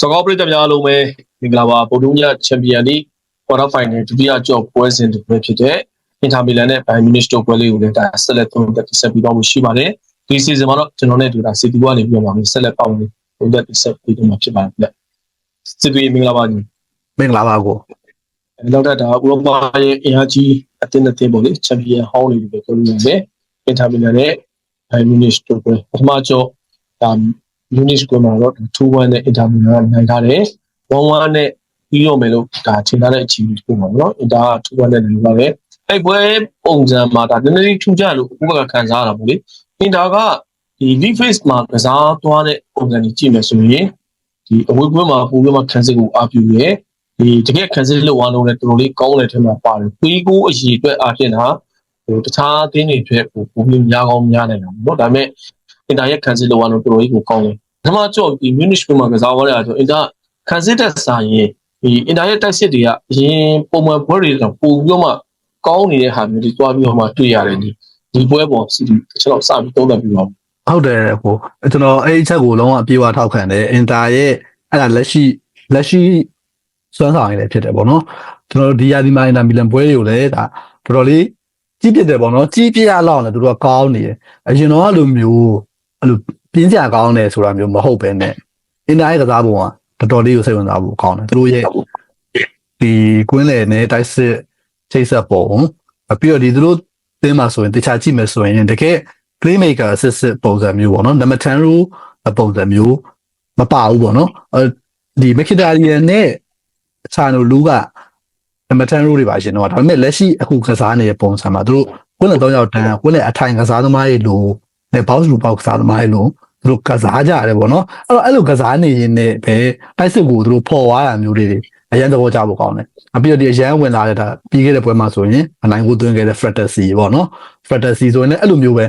စကောပရိသတ်များအားလုံးပဲမင်္ဂလာပါဗိုလ်တုံးညချန်ပီယံလိကွာတာဖိုင်နယ်ဒုတိယကြော့ပွဲစဉ်တစ်ပွဲဖြစ်တဲ့အင်တာမီလန်နဲ့ဘိုင်မြူနစ်တို့ပွဲလေးကိုလည်းဒါဆက်လက်သုံးသပ်ဆက်ပြီးတော့မှုရှိပါတယ်ဒီစီဇန်မှာတော့ကျွန်တော်နဲ့တူတာစီတီကနေပြီးတော့မှဆက်လက်ပေါင်းနေသုံးသပ်ဆက်ပြီးတော့မှဖြစ်ပါတယ်ဗျစီတီမင်္ဂလာပါညီမင်္ဂလာပါကိုနောက်ထပ်ဒါဥရောပရဲ့အင်အားကြီးအသင်းအသင်းပေါ့လေချန်ပီယံဟောင်းတွေပဲပြောလို့ရတယ်အင်တာမီလန်နဲ့ဘိုင်မြူနစ်တို့ပွဲပထမကြော့ဒါ မြူနစ်ကိုမှာတော့2-1နဲ့အင်တာမီလန်ကနိုင်ထားတယ်1-1နဲ့ပြီးတော့မယ်လို့ဒါထင်ထားတဲ့အချိန်တစ်ခုပါနော်အင်တာက2-1နဲ့နိုင်ပါတယ်အဲ့ပွဲပုံစံမှာဒါနည်းနည်းလေးထူးခြားလို့အခုကခံစားရတာပေါ့လေအင်တာကဒီ lead face မှာကစားသွားတဲ့ပုံစံကြီးကြည့်မယ်ဆိုရင်ဒီအဝေးပွဲမှာပိုပြီးမှခံစစ်ကိုအားပြုရဲဒီတကယ်ခံစစ်လို့ဝါလုံးနဲ့တော်တော်လေးကောင်းတဲ့ထဲမှာပါတယ်။ပြီးကိုအရေးအတွက်အားဖြင့်ဟာဟိုတခြားအသင်းတွေအတွက်ပိုပိုပြီးများကောင်းများနိုင်တာပေါ့။ဒါပေမဲ့အင်တာရဲ့ခံစစ်လို့ဝါလုံးတော်တော်လေးကိုကောင်းတယ်။ ဒါမှကြော့ဒီ Munich မှာကစားသွားတဲ့အခါကျတော့အင်တာခံစစ်တဲ့ဆိုင်ရင်ဒီအင်တာရဲ့တိုက်စစ်တွေကအရင်ပုံမှန်ပွဲတွေတော့ပိုပြီးတော့မှကောင်းနေတဲ့ဟာမျိုးတွေတွားပြီးတော့မှတွေ့ရတယ်ဒီဒီပွဲပေါ်စီတီကျွန်တော်စပြီးသုံးသပ်ပြီးတော့ဟုတ်တယ်ကိုကျွန်တော်အဲ့ဒီချက်ကိုလုံးဝအပြေအဝထောက်ခံတယ်အင်တာရဲ့အဲ့ဒါလက်ရှိလက်ရှိစွမ်းဆောင်ရည်လည်းဖြစ်တယ်ပေါ့နော်ကျွန်တော်တို့ဒီယာဒီမာအင်တာမီလန်ပွဲတွေကိုလည်းဒါတော်တော်လေးကြီးပြစ်တယ်ပေါ့နော်ကြီးပြရလောက်လည်းသူတို့ကကောင်းနေတယ်အရင်တော့အဲ့လိုမျိုးအဲ့လို ပြင်းစရာကောင်းတယ်ဆိုတာမျိုးမဟုတ်ပဲနဲ့အင်တာရဲ့ကစားပုံကတော်တော်လေးကိုစိတ်ဝင်စားဖို့ကောင်းတယ်သူတို့ရဲ့ဒီကွင်းလယ်နဲ့တိုက်စစ်ချိတ်ဆက်ပုံပြီးတော့ဒီသူတို့တင်းမှာဆိုရင်တခြားကြည့်မယ်ဆိုရင်တကယ် playmaker assist ပုံစံမျိုးပေါ့နော်နံပါတ်10 role ပုံစံမျိုးမပါဘူးပေါ့နော်အဲဒီ Mkhitaryan နဲ့ချာနိုလူကနံပါတ်10 role တွေပါရှင်တော့ဒါပေမဲ့လက်ရှိအခုကစားနေတဲ့ပုံစံမှာသူတို့ကိုယ်နဲ့တော့ရောက်တန်းကိုယ်နဲ့အထိုင်ကစားသမားတွေလို နဲ့ box လူ box ကစားသမားတွေလိုသူတို့ကစားကြရတယ်ပေါ့နော်အဲ့တော့အဲ့လိုကစားနေရင်လည်းပဲတိုက်စစ်ကိုသူတို့ဖော်သွားတာမျိုးတွေအရန်သဘောကျဖို့ကောင်းတယ်။အပြီးတော့ဒီအရန်ဝင်လာတဲ့ဒါပြီးခဲ့တဲ့ပွဲမှာဆိုရင်အနိုင်ကိုသွင်းခဲ့တဲ့ Fantasy ပေါ့နော်။ Fantasy ဆိုရင်လည်းအဲ့လိုမျိုးပဲ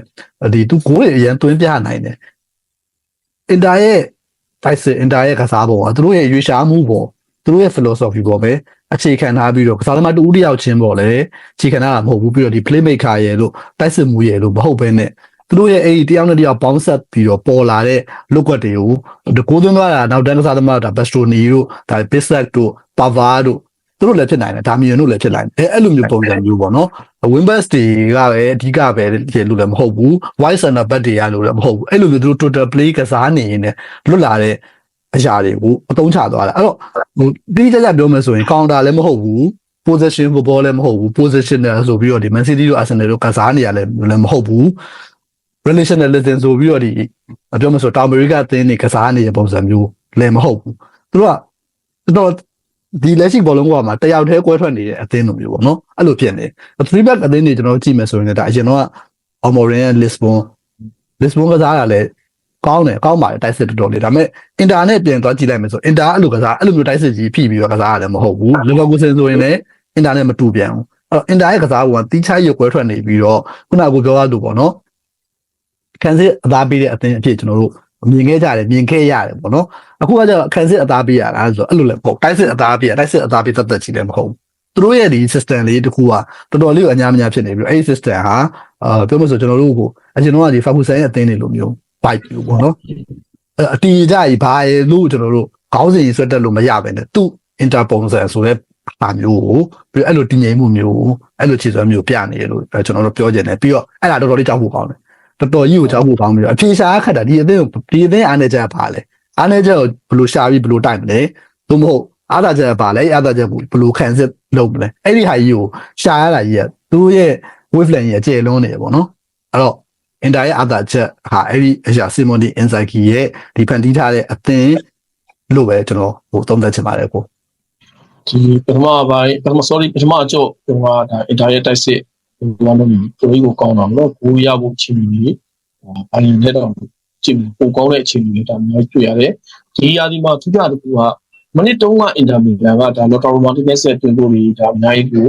ဒီသူကိုယ်တွေအရန်သွင်းပြနိုင်တယ်။ Inter ရဲ့ Tyson Inter ရဲ့ကစားပုံကသူတို့ရဲ့ရွေးရှားမှုပေါ့သူတို့ရဲ့ philosophy ပေါ့ပဲအခြေခံထားပြီးတော့ကစားသမားတူဦးတယောက်ချင်းပေါ့လေအခြေခံထားတာမဟုတ်ဘူးပြီးတော့ဒီ playmaker ရဲ့လို့တိုက်စစ်မှုရဲ့လို့မဟုတ်ဘဲနဲ့ သူတို့ရဲ့အဲ့ဒီတယောက်နဲ့တယောက်ပေါင်းဆက်ပြီးတော့ပေါ်လာတဲ့လုတ်ကွက်တွေကိုဒီကိုသွင်းသွားတာနောက်တန်းကစားသမားဒါ Bastoni တို့ဒါ Bisak တို့ Pavard တို့သူတို့လည်းဖြစ်နိုင်တယ်ဒါမီယန်တို့လည်းဖြစ်နိုင်တယ်အဲအဲ့လိုမျိုးပုံစံမျိုးပေါ့နော် Wimbus တွေကပဲအဓိကပဲလို့လည်းမဟုတ်ဘူး White Center back တွေကလို့လည်းမဟုတ်ဘူးအဲ့လိုမျိုးသူတို့ total play ကစားနေရင်လည်းလွတ်လာတဲ့အရာတွေကိုအသုံးချသွားတာအဲ့တော့ဟိုတိကျကျပြောမယ်ဆိုရင် counter လည်းမဟုတ်ဘူး position football လည်းမဟုတ်ဘူး positional ဆိုပြီးတော့ဒီ Man City တို့ Arsenal တို့ကစားနေရလည်းလည်းမဟုတ်ဘူး relationalism ဆိုပြီးတော့ဒီပြောမဆိုတောင်အမေရိကအသင်းတွေကစားနေတဲ့ပုံစံမျိုးလည်းမဟုတ်ဘူးသူတို့ကတော်ဒီလက်ရှိဘောလုံးကမှာတယောက်တည်းကွဲထွက်နေတဲ့အသင်းလိုမျိုးပေါ့နော်အဲ့လိုဖြစ်နေ three back အသင်းတွေကျွန်တော်ကြည့်မယ်ဆိုရင်လည်းဒါအရင်တော့ Almorin ရဲ့ Lisbon Lisbon ကစားတာလည်းကောင်းတယ်ကောင်းပါတယ်တိုက်စစ်တော်တော်လေးဒါပေမဲ့ internet ပြင်သွားကြည့်လိုက်မယ်ဆို inter အဲ့လိုကစားအဲ့လိုမျိုးတိုက်စစ်ကြီးဖိပြီးတော့ကစားရတယ်မဟုတ်ဘူး Liverpool ဆိုရင်လည်း internet မတူပြန်ဘူးအဲ့တော့ inter ရဲ့ကစားပုံကတီးချိုက်ရွက်ကွဲထွက်နေပြီးတော့ခုနကကိုပြောရလို့ပေါ့နော် ခံစစ်အသားပေးတဲ့အသင်းအဖြစ်ကျွန်တော်တို့မြင်ခဲ့ကြတယ်မြင်ခဲ့ရတယ်ပေါ့နော်အခုကကျတော့ခံစစ်အသားပေးရတာဆိုအဲ့လိုလည်းပေါ့တိုက်စစ်အသားပေးရတိုက်စစ်အသားပေးသက်သက်ချီလည်းမဟုတ်ဘူးသူတို့ရဲ့ဒီ system လေးတခုကတော်တော်လေးကိုအများများဖြစ်နေပြီးအဲ့ဒီ system ဟာအာပြောမလို့ဆိုကျွန်တော်တို့ကိုအရင်တော့ဒီ Ferguson ရဲ့အသင်းတွေလိုမျိုး bike လို့ပေါ့နော်အတီးကြကြီးဘာလို့ကျွန်တော်တို့ခေါင်းစဉ်ဆွတ်တက်လို့မရပဲနဲ့သူ့ inter ပုံစံဆိုတဲ့ပါမျိုးကိုပြီးအဲ့လိုတည်ငြိမ်မှုမျိုးအဲ့လိုခြေစွမ်းမျိုးပြနေရလို့ကျွန်တော်တို့ပြောကြတယ်ပြီးတော့အဲ့ဒါတော်တော်လေးကြောက်ဖို့ကောင်းတယ် တော်တော်ကြီးကိုကြောက်ဖို့ကောင်းပြီးတော့အဖြေရှာခတ်တာဒီအသင်းဒီအသင်းအားနေချက်ပါလေအားနေချက်ကိုဘယ်လိုရှာပြီးဘယ်လိုတိုက်မလဲသို့မဟုတ်အားသာချက်ပါလေအားသာချက်ကိုဘယ်လိုခံစစ်လုပ်မလဲအဲ့ဒီဟာကြီးကိုရှာရတာကြီးကသူ့ရဲ့ wavelength ကြီးအကျယ်လွန်းနေပေါ့နော်အဲ့တော့ enter ရဲ့အသာချက်ဟာအဲ့ဒီအရာ Simon Inzaghi ရဲ့ဒီဖန်တီးထားတဲ့အသင်းလို့ပဲကျွန်တော်ဟိုသုံးသပ်ချင်ပါတယ်ကိုဒီပထမပိုင်းပထမ sorry ပထမအကျော့ဟိုကဒါ internet တိုက်စစ် ဟိုကတော့ကိုကြီးကိုကောင်းတာမလို့ကိုရဖို့ချင်းနေဘာလို့လဲတော့ချင်ပိုကောင်းတဲ့အချိန်တွေဒါမျိုးတွေ့ရတယ်ဒီရာဒီမှာသူကတကူကမနစ်တုန်းကအင်တာမီလန်ကဒါလော်တော်ရိုမာတီကက်ဆက်တွင်ဖို့ဒီဒါအများကြီးကို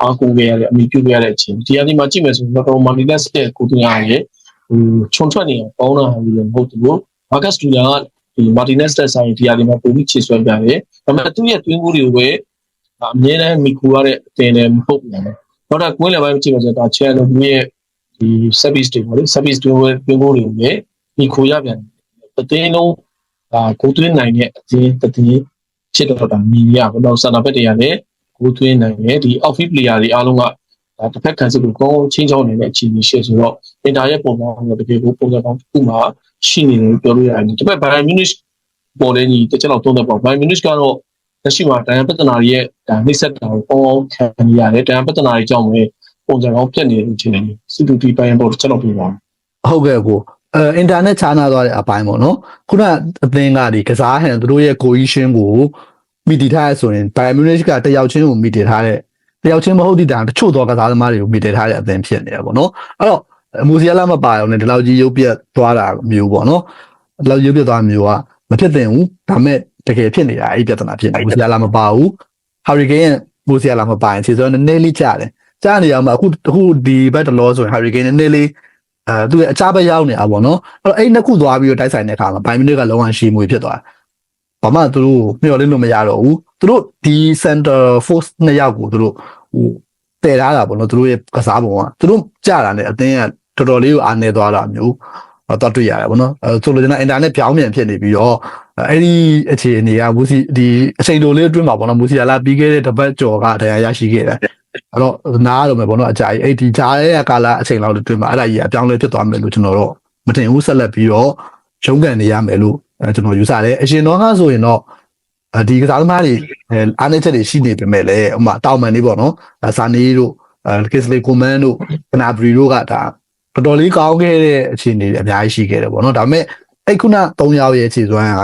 အားကိုးခဲ့ရတဲ့အမိပြုခဲ့ရတဲ့အချိန်ဒီရာဒီမှာကြည့်မယ်ဆိုလော်တော်ရိုမာတီကက်ဆက်ကိုတင်ရရဲ့ဟိုခြုံထွက်နေအောင်ပေါင်းတာဟာလည်းမဟုတ်ဘူးမာကတ်စတူယာကဒီမာတီနက်စ်တက်ဆိုင်ဒီရာဒီမှာပုံပြီးခြေဆွဲပြတယ်ဒါပေမဲ့သူ့ရဲ့တွင်းကိုတွေကိုပဲအမြဲတမ်းမိကူရတဲ့အတင်လည်းမဟုတ်ဘူး နော်တော့ကွင်းလည်းပိုင်းကြည့်မယ်ဆိုတော့ချန်လိုရဲ့ဒီ service တွေပေါ့လေ service တွေတွင်းကိုတွေကိုလည်းမိခိုရပြန်အတင်းလုံးဒါကိုသွင်းနိုင်တဲ့အတင်းတတင်းဖြစ်တော့တာမြင်ရပါတော့ဆန္ဒဘက်တွေကလည်းကိုသွင်းနိုင်တဲ့ဒီ outfield player တွေအားလုံးကဒါတစ်ဖက်ခံစစ်ကိုကောင်းချင်းချောင်းနေတဲ့အခြေအနေရှိဆိုတော့အင်တာရဲ့ပုံစံကတကယ်ကိုပုံစံကောင်းတစ်ခုမှရှိနေတယ်ပြောလို့ရတယ်ဒီဘက်ဘိုင်မြူနစ်ပေါ်တဲ့ညီတစ်ချက်လောက်သုံးတဲ့ပေါ့ဘိုင်မြူနစ်ကတော့ လက်ရှိမှာတန်ရန်ပတနာရဲ့ဒါနှိမ့်ဆက်တာကိုပေါင်းခံနေရတယ်တန်ရန်ပတနာရဲ့အကြောင်းပဲပုံစံကောင်းပြတ်နေတယ်ထင်တယ်စီတူတီပိုင်းပေါ်တစ်ချက်လောက်ပြပါဟုတ်ကဲ့ကိုအဲအင်တာနက်ချာနာသွားတဲ့အပိုင်းပေါ့နော်ခုနအသင်းကဒီကစားဟန်သူတို့ရဲ့ကိုကြီးရှင်းကိုမိတီထားရဆိုရင်ဘိုင်မြူနစ်ကတယောက်ချင်းကိုမိတီထားတဲ့တယောက်ချင်းမဟုတ်သည့်တိုင်တချို့သောကစားသမားတွေကိုမိတီထားတဲ့အသင်းဖြစ်နေတယ်ပေါ့နော်အဲ့တော့မူစီယာလာမပါအောင်နဲ့ဒီလောက်ကြီးရုပ်ပြတ်သွားတာမျိုးပေါ့နော်ဒီလောက်ရုပ်ပြတ်သွားမျိုးကမဖြစ်သင့်ဘူးဒါမဲ့ တကယ်ဖြစ်နေတာအဲ့ဒီပြဿနာဖြစ်နေမူစီယာလာမပါဘူးဟာရီကိန်းရဲ့မူစီယာလာမပါရင်ခြေစွမ်းနည်းနည်းလေးကျတယ်ကြားနေရမှာအခုအခုဒီဘက်တလောဆိုရင်ဟာရီကိန်းနည်းနည်းလေးအဲသူရဲ့အချဘက်ရောက်နေတာပေါ့နော်အဲ့တော့အဲ့ဒီနှစ်ခုသွားပြီးတော့တိုက်ဆိုင်တဲ့အခါမှာဘိုင်မီနစ်ကလုံးဝရှီမွေဖြစ်သွားတယ်ဘာမှသူတို့မျှော်လင့်လို့မရတော့ဘူးသူတို့ဒီ center force နှစ်ယောက်ကိုသူတို့ဟိုတည်ထားတာပေါ့နော်သူတို့ရဲ့ကစားပုံကသူတို့ကြာတာနဲ့အသင်းကတော်တော်လေးကိုအားနေသွားတာမျိုး တော့တွေ့ရတယ်ပေါ့နော်အဲဆိုလိုချင်တာ internet ပြောင်းပြန်ဖြစ်နေပြီးတော့အဲ့ဒီအခြေအနေကမူစီဒီအချိန်တိုလေးအတွင်းမှာပေါ့နော်မူစီယာလာပြီးခဲ့တဲ့တပတ်ကျော်ကတရားရရှိခဲ့တယ်အဲ့တော့နားရတော့မယ်ပေါ့နော်အကြိုက်အဲ့ဒီဂျားရဲ့ကာလာအချိန်လောက်အတွင်းမှာအဲ့ဒါကြီးအပြောင်းလဲဖြစ်သွားမယ်လို့ကျွန်တော်တော့မတင်ဘူးဆက်လက်ပြီးတော့ရုံးကန်နေရမယ်လို့အဲကျွန်တော်ယူဆတယ်အရှင်တော်ကဆိုရင်တော့ဒီကစားသမားတွေအားနည်းချက်တွေရှိနေပေမဲ့လည်းဥမာတောင်မန်လေးပေါ့နော်ဇာနီတို့အဲကစ်လီကိုမန်တို့ကနာဘရီတို့ကဒါ တော်တော်လေးကောင်းခဲ့တဲ့အခြေအနေတွေအများကြီးရှိခဲ့တယ်ပေါ့နော်ဒါပေမဲ့အဲ့ခုန၃ယောက်ရဲ့ခြေစွမ်းက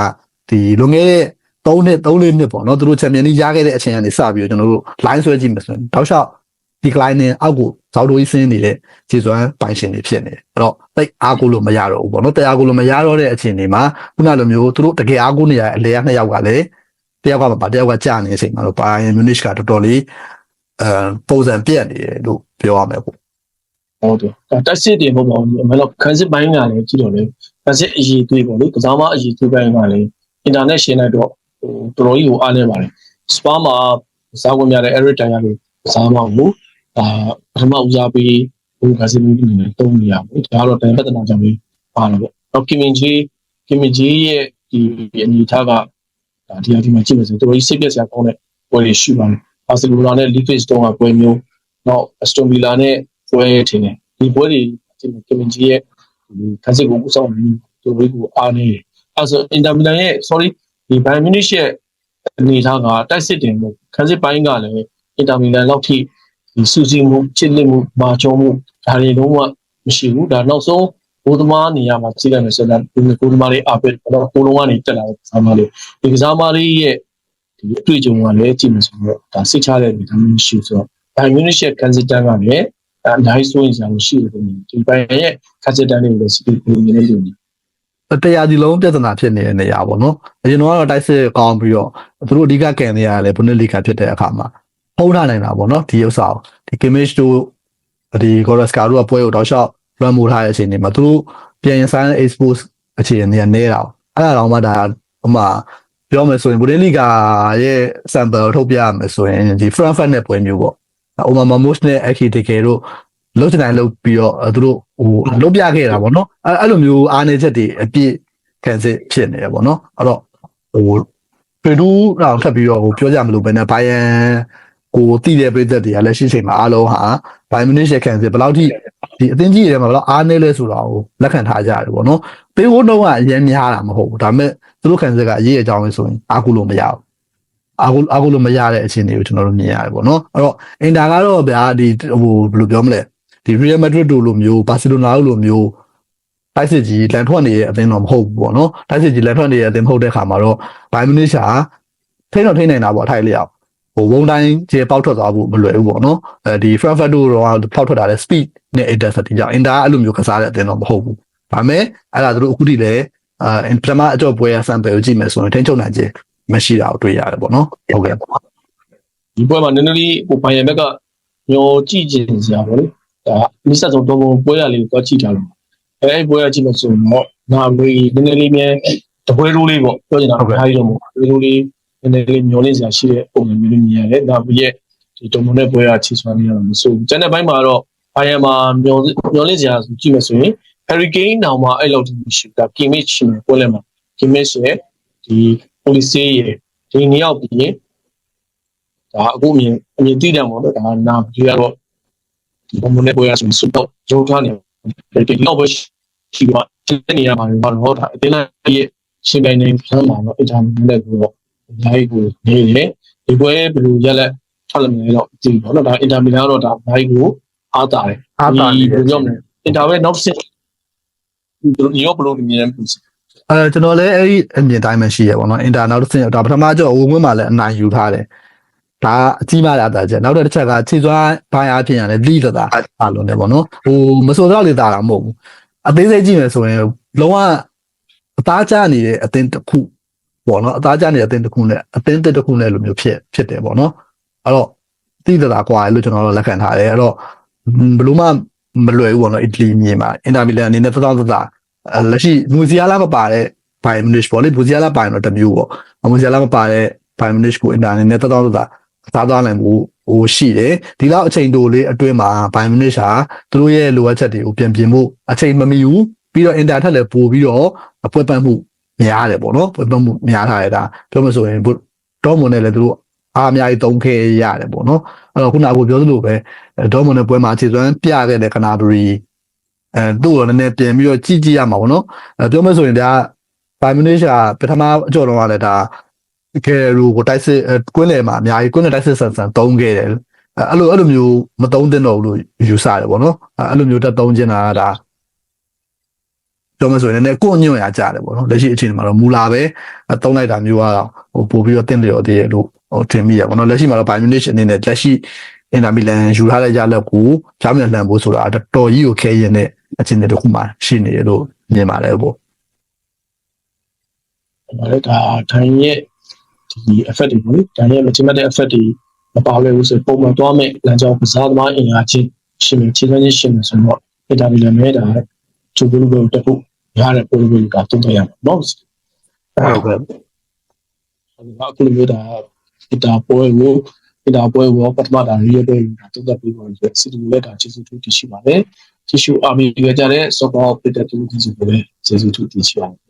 ဒီလွန်ခဲ့တဲ့3နှစ်3လေးနှစ်ပေါ့နော်သူတို့ချန်ပီယံလိရခဲ့တဲ့အချိန်ကနေစပြီးတော့ကျွန်တော်တို့ line ဆွဲကြည့်မယ်ဆိုရင်တောက်လျှောက် decline နဲ့အောက်ကိုဇောက်တိုးကြီးဆင်းနေတဲ့ခြေစွမ်းပိုင်ရှင်တွေဖြစ်နေတယ်အဲ့တော့တိတ်အားကိုလို့မရတော့ဘူးပေါ့နော်တရားကိုလို့မရတော့တဲ့အခြေအနေမှာခုနလိုမျိုးသူတို့တကယ်အားကိုနေရတဲ့အလဲရနှစ်ယောက်ကလည်းတယောက်ကမပါတယောက်ကကြာနေတဲ့အချိန်မှာတော့ Bayern Munich ကတော်တော်လေးအဲပုံစံပြက်နေတယ်လို့ပြောရမယ်ပေါ့ ဟုတ်တယ်ဒါတက်စစ်တွေမဟုတ်ပါဘူးအမှန်တော့ခန်းစစ်ပိုင်းကလည်းကြည့်တော့လေခန်းစစ်အရေးသွေးပေါ့လေကစားမအရေးသွေးပိုင်းကလည်းအင်တာနက်ရှင်းလိုက်တော့ဟိုတော်တော်ကြီးကိုအားနေပါတယ်စပါမှာစားဝင်ရတဲ့ Eric Dyer ကိုစားမကိုဒါပထမဦးစားပေးဟိုခန်းစစ်မျိုးတွေနဲ့တုံးနေရဘူးဒါကတော့တန်ပတနာကြောင့်လေးပါတော့ပေါ့တော့ကင်မင်ဂျီကင်မင်ဂျီရဲ့ဒီအနေထားကဒါဒီအဒီမှာကြည့်မယ်ဆိုတော်တော်ကြီးစိတ်ပြက်စရာကောင်းတဲ့ပွဲတွေရှိပါတယ်ဘာစီလိုနာနဲ့လီဖစ်တုံးကပွဲမျိုးနောက်အစတိုမီလာနဲ့ ပွဲထင်တယ်ဒီပွဲတွေဒီကမင်ဂျီရဲ့ဒီခန်းစစ်ကိုဥဆောင်ပြီးသူတို့ကိုအားနေတယ်အဲဆိုအင်တာမီလန်ရဲ့ sorry ဒီဘိုင်မြူနစ်ရဲ့အနေထားကတိုက်စစ်တင်မှုခန်းစစ်ပိုင်းကလည်းအင်တာမီလန်လောက်ထိဒီစူစီမှုချစ်လက်မှုမာချုံမှုဒါတွေလုံးဝမရှိဘူးဒါနောက်ဆုံးဘိုးသမားနေရာမှာကြည့်လိုက်မယ်ဆိုတော့ဒီကိုသမားလေးအပစ်တော့ကိုလုံးကနေတက်လာတဲ့ကစားမလေးဒီကစားမလေးရဲ့ဒီအတွေ့အကြုံကလည်းကြည့်မယ်ဆိုတော့ဒါစိတ်ချတဲ့အနေအထားမျိုးရှိဆိုတော့ဘိုင်မြူနစ်ရဲ့ကန်စစ်တန်ကလည်း အဲနိုင်ဆိုရင်ဆောင်ရှိတယ်ဒီဘိုင်ရဲ့ကန်စစ်တန်လေးကိုလည်းစီးပြီးနေနေလို့တရားဒီလုံးပြဿနာဖြစ်နေတဲ့နေရာပေါ့နော်အရင်တော့တိုက်စစ်ကောင်းပြီးတော့သူတို့အဓိကကန်နေရတယ်ဘုန်းလီကာဖြစ်တဲ့အခါမှာဖုံးထားနိုင်တာပေါ့နော်ဒီဥစ္စာကိုဒီ Kimmich တို့ဒီဂေါ်ရစကာတို့ကပွဲကိုတောက်လျှောက် run မိုးထားတဲ့အချိန်တွေမှာသူတို့ပြန်ရင်ဆိုင် expose အခြေအနေကနေတာအဲ့ဒါတော့မှဒါဟိုမှာပြောမယ်ဆိုရင်ဘုန်းလီကာရဲ့ sample ထုတ်ပြရမယ်ဆိုရင်ဒီ Frankfurt နဲ့ပွဲမျိုးပေါ့ အိုမာမမို့စ်နဲ့ Akiteke တို့လုံးချင်တိုင်းလုံးပြီးတော့သူတို့ဟိုလုံးပြခဲ့တာပေါ့နော်အဲအဲ့လိုမျိုးအားနေချက်တွေအပြည့်ခံစစ်ဖြစ်နေတယ်ပေါ့နော်အဲ့တော့ဟိုပေဒူးတော့ထပ်ပြီးတော့ဟိုပြောကြမလို့ပဲနဲ့ဘိုင်ယန်ကိုတည်တဲ့ပြည်သက်တွေကလည်းရှိချိန်မှာအားလုံးဟာဘိုင်မနစ်ရဲ့ခံစစ်ဘယ်လောက်ထိဒီအသင်းကြီးတွေထဲမှာဘယ်လောက်အားနေလဲဆိုတာကိုလက်ခံထားကြရတယ်ပေါ့နော်ပေဟိုတော့ကအရင်များတာမဟုတ်ဘူးဒါပေမဲ့သူတို့ခံစစ်ကအရေးအကြောင်းပဲဆိုရင်အားကိုလို့မရဘူး အားကိုအားကိုလို့မရတဲ့အခြေအနေကိုကျွန်တော်တို့မြင်ရတယ်ပေါ့နော်အဲ့တော့အင်တာကတော့ဗျာဒီဟိုဘယ်လိုပြောမလဲဒီ Real Madrid တို့လိုမျိုး Barcelona တို့လိုမျိုးတိုက်စစ်ကြီးလန်ထွက်နေတဲ့အသင်းတော့မဟုတ်ဘူးပေါ့နော်တိုက်စစ်ကြီးလန်ထွက်နေတဲ့အသင်းမဟုတ်တဲ့ခါမှာတော့ Bayern Munich ဟာထိန်းတော့ထိန်းနိုင်တာပေါ့ထိုက်လျောက်ဟိုဝုံတိုင်းကျေပေါက်ထွက်သွားဖို့မလွယ်ဘူးပေါ့နော်အဲဒီ Frankfurt တို့တော့ပေါက်ထွက်တာလေ speed နဲ့ intensity ကြောင့် Inter အဲ့လိုမျိုးကစားတဲ့အသင်းတော့မဟုတ်ဘူးဒါပေမဲ့အဲ့ဒါတို့အခုထိလည်းအဲပထမအကြော့ပွဲ sample ကိုကြည့်မယ်ဆိုရင်ထိန်းချုပ်နိုင်ခြင်း မရှိတာကိုတွေ့ရတယ်ပေါ့နော်ဟုတ်ကဲ့ဒီပွဲမှာနည်းနည်းလေးဟိုဘိုင်ယန်ဘက်ကညောကြည့်ကျင်စရာပေါ့လေဒါမိဆက်ဆုံးတော့ပွဲရလေးကိုကြည့်ထားလို့အဲအဲ့ပွဲရကြည့်လို့ဆိုတော့ငါမေးနည်းနည်းလေးမြဲတပွဲရိုးလေးပေါ့ပြောချင်တာအားကြီးတော့မဟုတ်ဘူးရိုးလေးနည်းနည်းလေးမျောလင့်စရာရှိတဲ့ပုံစံမျိုးလေးမြင်ရတယ်ဒါပြီးရဲ့ဒီတုံမနဲ့ပွဲရချီဆွမ်းနေရတော့မဆိုဘူးကျန်တဲ့ဘက်မှာတော့ဘိုင်ယန်မှာမျောမျောလင့်စရာကြည့်မယ်ဆိုရင် Harry Kane တောင်မှအဲ့လောက်ထိမရှိဘူးဒါ Kimmich ရှိမယ်ပွဲလဲမှာ Kimmich ရဲ့ဒီ policy ရဲ့ဒီနှစ်ယောက်ပြီးရင်ဒါအခုအမြင်အမြင်သိတယ်ပေါ့နော်ဒါနာပြီးတော့ဒီဘုံနဲ့ပေါ်ရဆိုစတော့ဂျုံထားနေတယ်ဒီတော့ပဲရှိပါတဲ့နေရာမှာတော့ဒါအတင်းလိုက်ရဲ့ရှင်ပိုင်းနေဖမ်းမှာတော့အကြမ်းနဲ့ပြီးတော့အများကြီးကိုနေတယ်ဒီပွဲဘယ်လိုရက်လက်ထွက်လာမလဲတော့ဒီပေါ့နော်ဒါအင်တာမီလာတော့ဒါဘိုင်းကိုအားတာတယ်အားတာနေဘယ်လိုပြောမလဲအင်တာဝဲနောက်စစ်ဒီရောဘယ်လိုမြင်လဲမသိဘူး အဲကျွန်တော်လည်းအဲ့ဒီအမြင်တိုင်းမှရှိရပါတော့အင်တာနောက်တစ်ဆင့်ဒါပထမကျတော့ဝင်ဝင်မှာလည်းအနိုင်ယူထားတယ်ဒါအကြီးမားလာတာချက်နောက်တစ်ချက်ကခြေစွမ်းဘိုင်းအားဖြင့်ရတယ်လိတတာအားလုံးတယ်ပေါ့နော်ဟိုမဆိုတော့လေတာတာမဟုတ်ဘူးအသေးစိတ်ကြည့်မယ်ဆိုရင်လုံးဝအသားကျနေတဲ့အသင်းတစ်ခုပေါ့နော်အသားကျနေတဲ့အသင်းတစ်ခုနဲ့အသင်းတစ်ခုနဲ့လိုမျိုးဖြစ်ဖြစ်တယ်ပေါ့နော်အဲ့တော့တိတတာကွာလို့ကျွန်တော်တို့လက်ခံထားတယ်အဲ့တော့ဘယ်လိုမှမလွယ်ဘူးပေါ့နော်အီတလီမြေမှာအင်တာမီလန်အနေနဲ့သသောသသာအဲ့ လက်ရှိမူစီယာလာမပါတဲ့ဘိုင်မနစ်ပေါ့လေဘူစီယာလာဘိုင်တော့တစ်မျိုးပေါ့အမူစီယာလာမပါတဲ့ဘိုင်မနစ်ကိုအင်တာနက်နဲ့တော်တော်တော်စားသွားနိုင်မှုဟိုရှိတယ်ဒီလောက်အချိန်တိုလေးအတွင်းမှာဘိုင်မနစ်ဟာသူတို့ရဲ့လိုအပ်ချက်တွေကိုပြင်ပြင်ဖို့အချိန်မမီဘူးပြီးတော့အင်တာထက်လည်းပို့ပြီးတော့အပွဲပန်းမှုများတယ်ပေါ့နော်ပွဲပန်းမှုများထားတယ်ဒါပြောမဆိုရင်ဒေါမွန်နဲ့လည်းသူတို့အားအများကြီးသုံးခဲ့ရတယ်ပေါ့နော်အဲ့တော့ခုနကပြောသလိုပဲဒေါမွန်နဲ့ပွဲမှာခြေစွမ်းပြခဲ့တဲ့ကနာဘရီ အဲသူ့ကိုလည်းနည်းနည်းပြင်ပြီးတော့ကြည့်ကြည့်ရမှာပေါ့နော်အဲပြောမဆိုရင်ဒါဘိုင်မနီရှာပထမအကြော်တော့ကလည်းဒါကဲရူကိုတိုက်စစ်ကွင်းလေမှာအများကြီးကွင်းလေတိုက်စစ်ဆန်ဆန်တုံးခဲ့တယ်အဲ့လိုအဲ့လိုမျိုးမတုံးသင့်တော့ဘူးလို့ယူဆတယ်ပေါ့နော်အဲ့လိုမျိုးတက်တုံးခြင်းတာကဒါတော့မဆိုရင်လည်းကိုညွန့်ရကြတယ်ပေါ့နော်လက်ရှိအခြေအနေမှာတော့မူလာပဲတုံးလိုက်တာမျိုးကတော့ဟိုပို့ပြီးတော့တင့်လျော်သေးတယ်လို့ဟိုထင်မိရပေါ့နော်လက်ရှိမှာတော့ဘိုင်မနီရှအနေနဲ့လက်ရှိအင်တာမီလန်ယူထားတဲ့ရလက်ကိုဂျာမန်လှန်ဖို့ဆိုတာတော်ကြီးကိုခဲရင်တဲ့ အခြေအနေတစ်ခုမှရှိနေတယ်လို့မြင်ပါတယ်ပေါ့ဒါလည်းဒါထိုင်ရဲ့ဒီ effect တွေပေါ့လေဒါရဲ့မချိမတဲ့ effect တွေမပါလဲဘူးဆိုပုံမှန်သွားမဲ့လမ်းကြောင်းကစားသမားအင်အားချင်းရှင်နေခြေစွမ်းချင်းရှင်နေဆိုတော့အင်တာဗီလာမဲတာချူဘူးလို့တက်ဖို့ရတဲ့ပုံစံကတုံ့ပြန်ရမှာနော်ဟုတ်ကဲ့အခုလိုမျိုးဒါအတာပွဲကိုအတာပွဲကိုပထမဒါရီရတဲ့ဒါတုံ့ပြန်ပြီးတော့စီတူလက်တာကျေးဇူးတူတည်ရှိပါတယ် ကျေးဇူးအာမီရကြတဲ့စောကောပစ်တဲ့တူကြီးဆိုလည်းကျေးဇူးတူတည်ရှိပါတယ်